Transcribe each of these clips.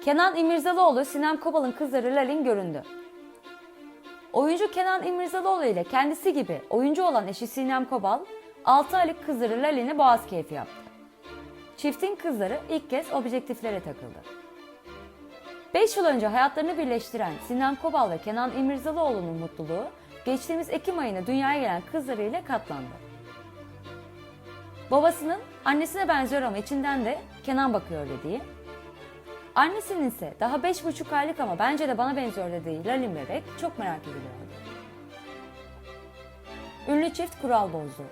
Kenan İmirzalıoğlu, Sinem Kobal'ın kızları Lalin göründü. Oyuncu Kenan İmirzalıoğlu ile kendisi gibi oyuncu olan eşi Sinem Kobal, 6 aylık kızları Lalin'i boğaz keyfi yaptı. Çiftin kızları ilk kez objektiflere takıldı. 5 yıl önce hayatlarını birleştiren Sinan Kobal ve Kenan İmirzalıoğlu'nun mutluluğu geçtiğimiz Ekim ayında dünyaya gelen kızlarıyla katlandı. Babasının annesine benziyor ama içinden de Kenan bakıyor dediği, annesinin ise daha 5,5 aylık ama bence de bana benziyor dediği Lalin bebek çok merak ediliyordu. Ünlü çift kural bozdu.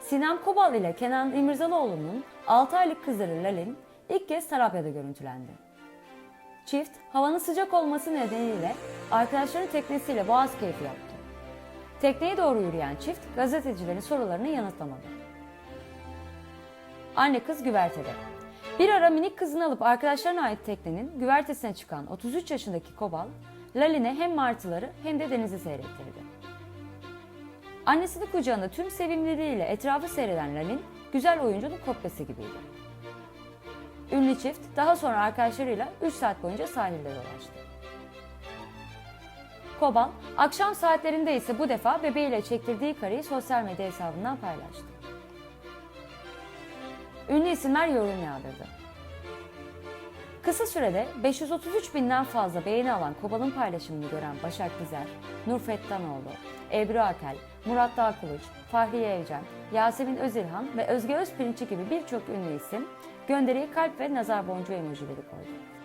Sinem Kobal ile Kenan İmirzalıoğlu'nun 6 aylık kızları Lalin ilk kez Tarabya'da görüntülendi. Çift havanın sıcak olması nedeniyle arkadaşlarının teknesiyle boğaz keyfi yaptı. Tekneye doğru yürüyen çift gazetecilerin sorularını yanıtlamadı. Anne kız güvertede. Bir ara minik kızını alıp arkadaşlarına ait teknenin güvertesine çıkan 33 yaşındaki Kobal, Lalin'e hem martıları hem de denizi seyrettirdi. Annesini kucağında tüm sevimliliğiyle etrafı seyreden Lalin, güzel oyuncunun kopyası gibiydi. Ünlü çift daha sonra arkadaşlarıyla 3 saat boyunca sahilde dolaştı. Kobal, akşam saatlerinde ise bu defa bebeğiyle çektirdiği kareyi sosyal medya hesabından paylaştı. Ünlü isimler yorum yağdırdı. Kısa sürede 533 binden fazla beğeni alan Kobal'ın paylaşımını gören Başak Dizer, Nur Fettanoğlu, Ebru Akel, Murat Dağkılıç, Fahriye Evcen, Yasemin Özilhan ve Özge Özpirinççi gibi birçok ünlü isim gönderiye kalp ve nazar boncuğu emojileri koydu.